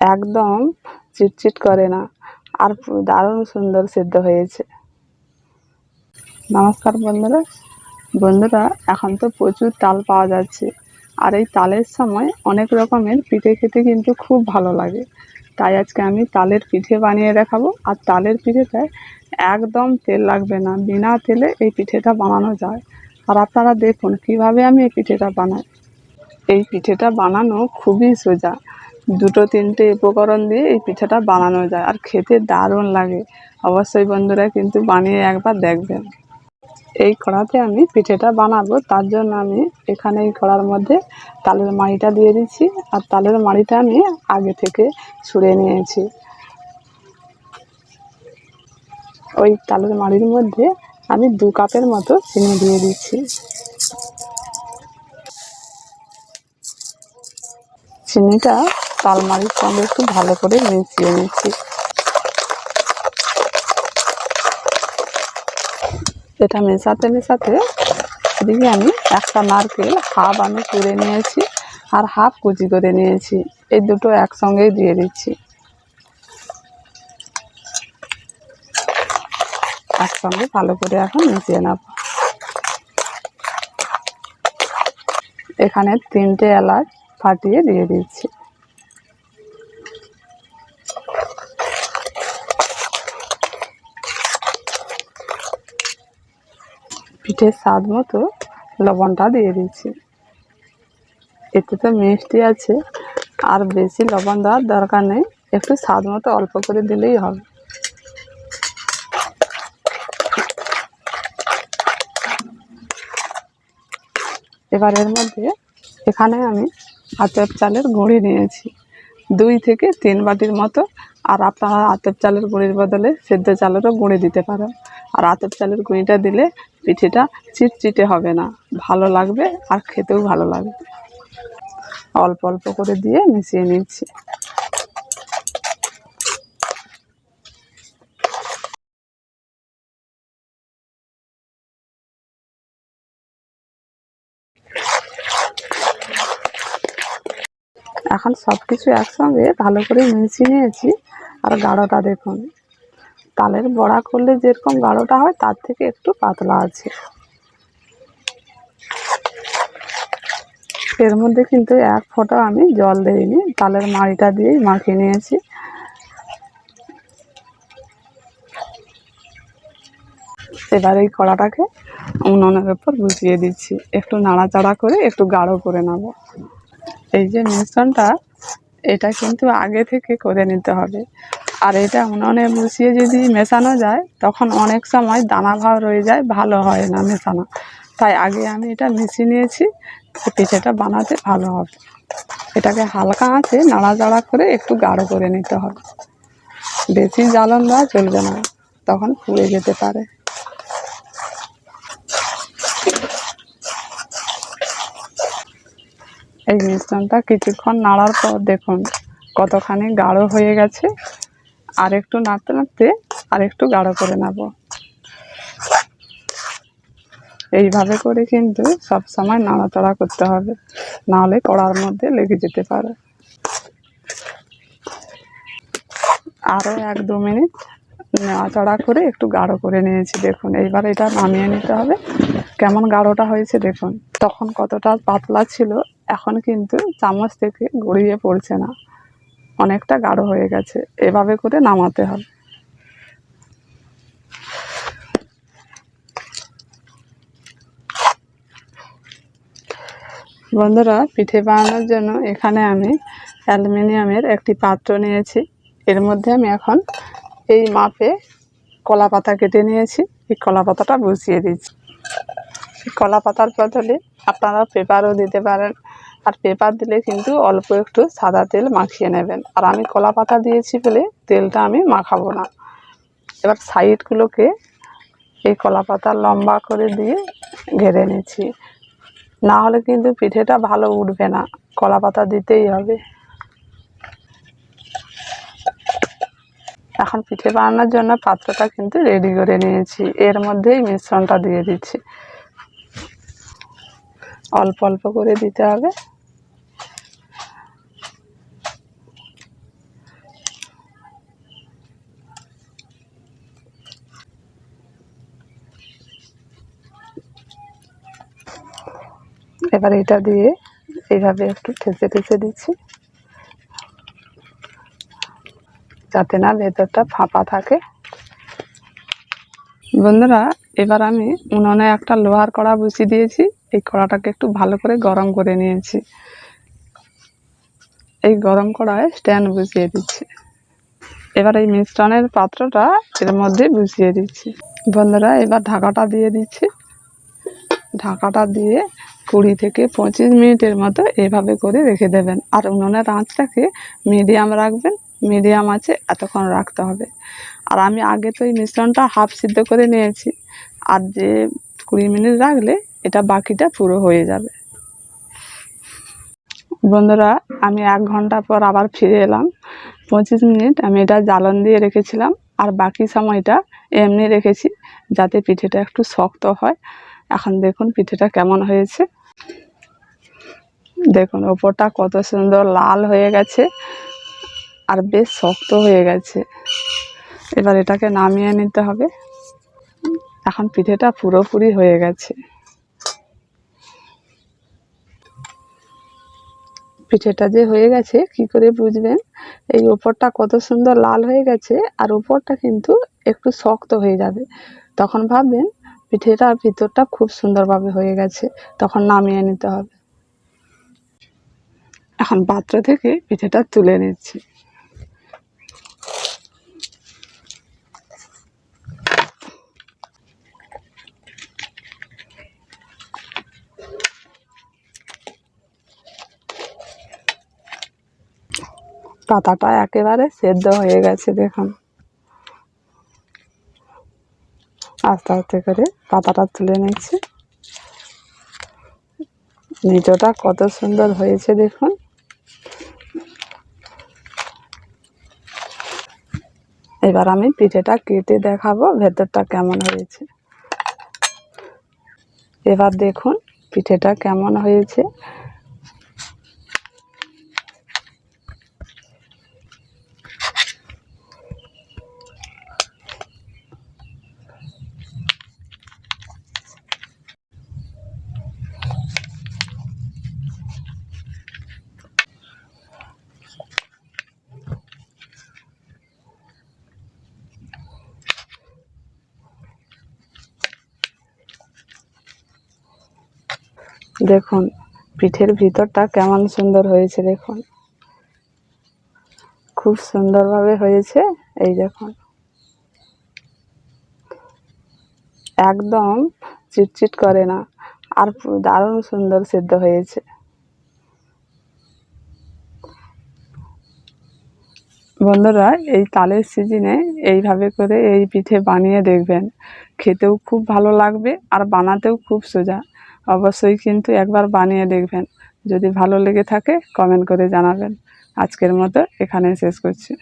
একদম চিটচিট করে না। আর দারুণ সুন্দর সিদ্ধ হয়েছে। নমস্কার বন্ধুরা। বন্ধুরা, এখন তো প্রচুর তাল পাওয়া যাচ্ছে। আর এই তালের সময় অনেক রকমের পিঠে খেতে কিন্তু খুব ভালো লাগে। তাই আজকে আমি তালের পিঠে বানিয়ে দেখাবো। আর তালের পিঠেটায় একদম তেল লাগবে না। বিনা তেলে এই পিঠেটা বানানো যায়। আর আপনারা দেখুন কীভাবে আমি এই পিঠেটা বানাই। এই পিঠেটা বানানো খুবই সোজা। দুটো তিনটে উপকরণ দিয়ে এই পিঠাটা বানানো যায়। আর খেতে দারুণ লাগে। অবশ্যই বন্ধুরা কিন্তু বানিয়ে একবার দেখবেন। এই কড়াতে আমি পিঠেটা বানাবো। তার জন্য আমি এখানে এই কড়ার মধ্যে তালের মাড়িটা দিয়ে দিচ্ছি। আর তালের মাড়িটা আমি আগে থেকে ছুঁড়ে নিয়েছি। ওই তালের মাড়ির মধ্যে আমি দু কাপের মতো চিনি দিয়ে দিচ্ছি। চিনিটা তালমারির সঙ্গে একটু ভালো করে মিশিয়ে নিচ্ছি। এটা মেশাতে মেশাতে এদিকে আমি একটা নারকেল হাফ আমি কুড়ে নিয়েছি আর হাফ কুচি করে নিয়েছি। এই দুটো একসঙ্গেই দিয়ে দিচ্ছি। একসঙ্গে ভালো করে এখন মিশিয়ে নেব। এখানে তিনটে এলাচ ফাটিয়ে দিয়ে দিচ্ছি। পিঠের স্বাদ মতো লবণটা দিয়ে দিচ্ছি। এতে তো মিষ্টি আছে, আর বেশি লবণ দেওয়ার দরকার নেই, একটু স্বাদ মতো অল্প করে দিলেই হবে। এবার এর মধ্যে এখানে আমি আতপ চালের গুঁড়ি নিয়েছি। দুই থেকে তিন বাটির মতো। আর আপনারা আতপ চালের গুঁড়ির বদলে সেদ্ধ চালেরও গুঁড়ি দিতে পারেন। আর আতপ চালের গুঁড়িটা দিলে পিঠেটা চিটচিটে হবে না। ভালো লাগবে আর খেতেও ভালো লাগবে। অল্প অল্প করে দিয়ে মিশিয়ে নিচ্ছি। এখন সব কিছু একসঙ্গে ভালো করে মিশিয়ে নিয়েছি। আর গাঢ়টা দেখুন, তালের বড়া করলে যেরকম গাঢ়টা হয়, তার থেকে একটু পাতলা আছে। এর মধ্যে কিন্তু এক ফোঁটা আমি জল দিইনি, তালের মাড়িটা দিয়েই মাখিয়ে নিয়েছি। এবার এই কড়াটাকে উনুনের উপর বসিয়ে দিচ্ছি, একটু নাড়াচাড়া করে একটু গাঢ় করে নেব। এই যে মিশ্রণটা, এটা কিন্তু আগে থেকে করে নিতে হবে। আর এটা উনুনে বসিয়ে যদি মেশানো যায়, তখন অনেক সময় দানা ভাব রয়ে যায়, ভালো হয় না মেশানো। তাই আগে আমি এটা মিশিয়ে নিয়েছি, পিঠেটা বানাতে ভালো হবে। এটাকে হালকা আঁচে নাড়াচাড়া করে একটু গাঢ় করে নিতে হবে। বেশি জ্বালন দেওয়া চলবে না, তখন পুড়ে যেতে পারে। এই মিশ্রণটা কিছুক্ষণ নাড়ার পর দেখুন, কতখানি গাঢ় হয়ে গেছে। আর একটু নাড়তে নাড়তে আর একটু গাঢ় করে নেব। এইভাবে করে কিন্তু সব সময় নাড়াচাড়া করতে হবে। নাহলে কড়ার মধ্যে লেগে যেতে পারে। আরও এক দু মিনিট নাড়াচাড়া করে একটু গাঢ় করে নিয়েছি। দেখুন, এইবার এটা নামিয়ে নিতে হবে। কেমন গাঢ়টা হয়েছে দেখুন। তখন কতটা পাতলা ছিল, এখন কিন্তু চামচ থেকে গড়িয়ে পড়ছে না। অনেকটা গাঢ় হয়ে গেছে। এভাবে করে নামাতে হবে। বন্ধুরা, পিঠে বানানোর জন্য এখানে আমি অ্যালুমিনিয়ামের একটি পাত্র নিয়েছি। এর মধ্যে আমি এখন এই মাপে কলা পাতা কেটে নিয়েছি। এই কলা পাতাটা বসিয়ে দিচ্ছি। কলা পাতার বদলে আপনারা পেপারও দিতে পারেন। আর পেপার দিলে কিন্তু অল্প একটু সাদা তেল মাখিয়ে নেবেন। আর আমি কলা পাতা দিয়েছি বলে তেলটা আমি মাখাবো না। এবার সাইডগুলোকে এই কলা পাতা লম্বা করে দিয়ে ঘেরে নিচ্ছি। না হলে কিন্তু পিঠেটা ভালো উঠবে না। কলা পাতা দিতেই হবে। এখন পিঠে বানানোর জন্য পাত্রটা কিন্তু রেডি করে নিয়েছি। এর মধ্যেই মিশ্রণটা দিয়ে দিচ্ছি। অল্প অল্প করে দিতে হবে। এবার এটা দিয়ে এইভাবে একটু ঠেসে ঠেসে দিচ্ছি। যাতে না ভেতরটা ফাঁপা থাকে। বন্ধুরা, এবার আমি উনুনে একটা লোহার কড়া বসিয়ে দিয়েছি। এই কড়াটাকে একটু ভালো করে গরম করে নিয়েছি। এই গরম কড়ায় স্ট্যান্ড বসিয়ে দিচ্ছি। এবার এই মিশ্রণের পাত্রটা এর মধ্যে বসিয়ে দিচ্ছি। বন্ধুরা, এবার ঢাকাটা দিয়ে দিচ্ছি। ঢাকাটা দিয়ে কুড়ি থেকে পঁচিশ মিনিটের মতো এভাবে করে রেখে দেবেন। আর উনুনের আঁচটাকে মিডিয়াম রাখবেন। মিডিয়াম আছে এতক্ষণ রাখতে হবে। আর আমি আগে তো এই মিশ্রণটা হাফ সিদ্ধ করে নিয়েছি। আর যে কুড়ি মিনিট রাখলে এটা বাকিটা পুরো হয়ে যাবে। বন্ধুরা, আমি এক ঘণ্টা পর আবার ফিরে এলাম। পঁচিশ মিনিট আমি এটা জ্বালন দিয়ে রেখেছিলাম, আর বাকি সময়টা এমনি রেখেছি যাতে পিঠেটা একটু শক্ত হয়। এখন দেখুন পিঠেটা কেমন হয়েছে। দেখুন, ওপরটা কত সুন্দর লাল হয়ে গেছে, আর বেশ শক্ত হয়ে গেছে। এবার এটাকে নামিয়ে নিতে হবে। এখন পিঠেটা পুরোপুরি হয়ে গেছে। পিঠেটা যে হয়ে গেছে, কি করে বুঝবেন? এই ওপরটা কত সুন্দর লাল হয়ে গেছে আর ওপরটা কিন্তু একটু শক্ত হয়ে যাবে। তখন ভাববেন পিঠেটার ভিতরটা খুব সুন্দরভাবে হয়ে গেছে, তখন নামিয়ে নিতে হবে। এখন পাত্র থেকে পিঠেটা তুলে নিচ্ছি। পাতাটা একেবারে সেদ্ধ হয়ে গেছে, দেখুন। আস্তে আস্তে করে পাতাটা তুলে নিচ্ছি। নিচটা কত সুন্দর হয়েছে, দেখুন। এবার আমি পিঠেটা কেটে দেখাবো ভেতরটা কেমন হয়েছে। এবার দেখুন পিঠেটা কেমন হয়েছে। দেখুন, পিঠের ভিতরটা কেমন সুন্দর হয়েছে, দেখুন। খুব সুন্দরভাবে হয়েছে, এই দেখুন। একদম চিটচিট করে না, আর দারুণ সুন্দর সিদ্ধ হয়েছে। বন্ধুরা, এই তালের সিজনে এইভাবে করে এই পিঠে বানিয়ে দেখবেন। খেতেও খুব ভালো লাগবে আর বানাতেও খুব সোজা। অবশ্যই কিন্তু একবার বানিয়ে দেখবেন। যদি ভালো লেগে থাকে কমেন্ট করে জানাবেন। আজকের মতো এখানে শেষ করছি।